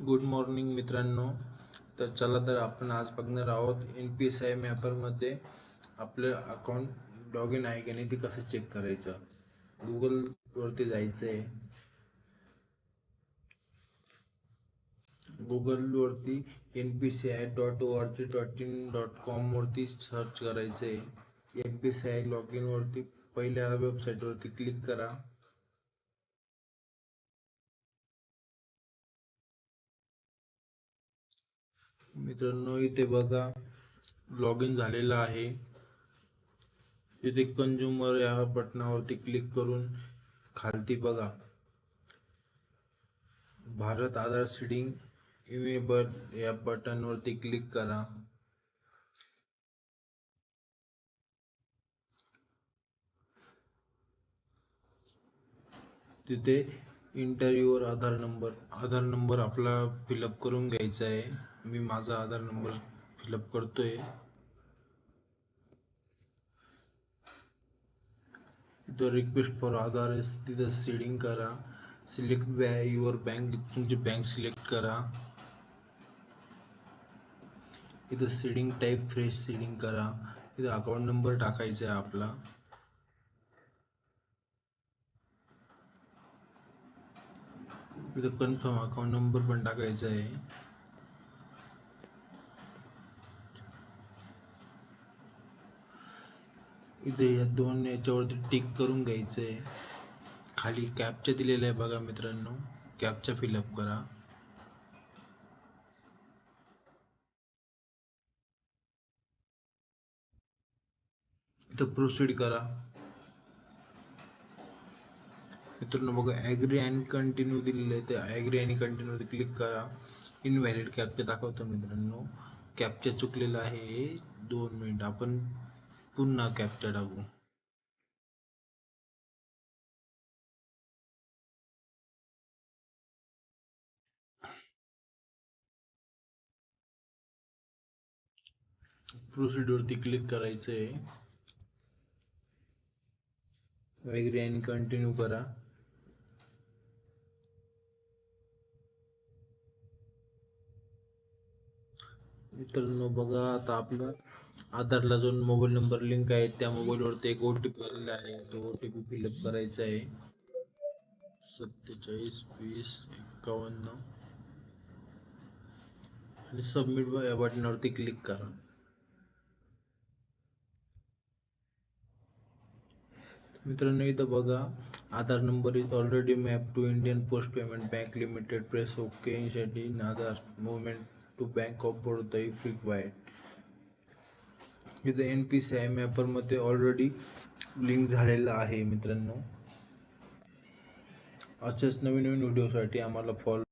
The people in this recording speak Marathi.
गुड मॉर्निंग मित्रांनो. तर चला तर आपण आज बघणार आहोत एन पी एस आय मॅपरमध्ये आपलं अकाउंट लॉग इन आहे की नाही ते कसं चेक करायचं. गुगलवरती जायचं आहे गुगलवरती N P C I dot O R G dot in dot कॉमवरती search करायचं आहे N P C I log इनवरती पहिल्या वेबसाईटवरती क्लिक करा. मित्रांनो इथे बघा लॉग इन झालेलं आहे. इथे कंझ्युमर या बटनावरती क्लिक करून खालती बघा. भारत आधार सीडिंग इनेबल या बटनवरती क्लिक करा. तिथे इंटरव्ह्यूवर आधार नंबर आधार नंबर आपला फिलअप करून घ्यायचा आहे. मी माझा आधार नंबर फिलअप करतोय. इथं रिक्वेस्ट फॉर आधार तिथं सीडिंग करा. सिलेक्ट बॅ युअर बँक तुमची बँक सिलेक्ट करा. इथं सीडिंग टाईप फ्रेश सीडिंग करा. इथं अकाउंट नंबर टाकायचा आहे आपला. इथं कन्फर्म अकाउंट नंबर पण टाकायचा आहे. इथे या दोन याच्यावरती टिक करून घ्यायचं. आहे खाली कॅपच्या दिलेला आहे बघा मित्रांनो. कॅपचा फिलअप करा. इथं प्रोसीड करा. मित्रांनो बघा ॲग्री अँड कंटिन्यू दिलेलं आहे ते ॲग्री आणि कंटिन्यूवरती क्लिक करा. इनव्हॅलिड कॅपचे दाखवतो मित्रांनो. कॅपच्या चुकलेला आहे. दोन मिनिट आपण पुन्हा कॅप्चर टाकू प्रोसिडवरती क्लिक करायचं आहे वगैरे आणि कंटिन्यू करा. मित्रांनो बघा आता आपला आधारला जो मोबाईल नंबर लिंक आहे त्या मोबाईलवरती एक ओ टी पी आलेला आहे. तो ओ टी पी फिलअप करायचा आहे. सत्तेचाळीस वीस एक्कावन्न आणि सबमिट या बटनावरती क्लिक करा. मित्रांनो इथं बघा Aadhaar number is already map to Indian post payment bank limited press okay in Aadhaar movement to bank of Baroda if required इथं एन पी सी आय मॅपरमध्ये ऑलरेडी लिंक झालेलं आहे मित्रांनो. असेच नवीन नवीन व्हिडिओसाठी आम्हाला फॉलो